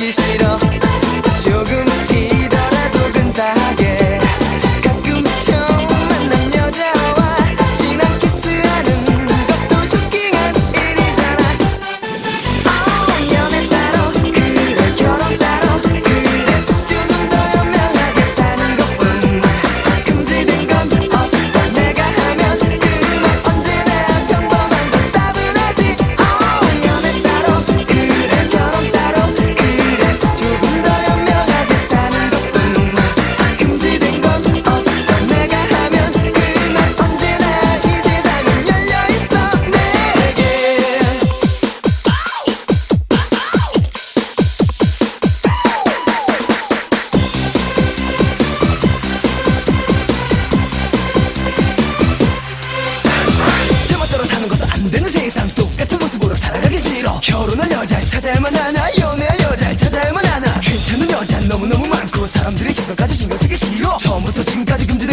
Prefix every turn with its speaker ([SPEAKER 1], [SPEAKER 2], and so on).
[SPEAKER 1] you say 싫어 결혼할 여자를 찾아야만 하나 연애할 여자를 찾아야만 하나. 괜찮은 여자 너무너무 많고 사람들의 시선까지 신경 쓰기 싫어. 처음부터 지금까지 금지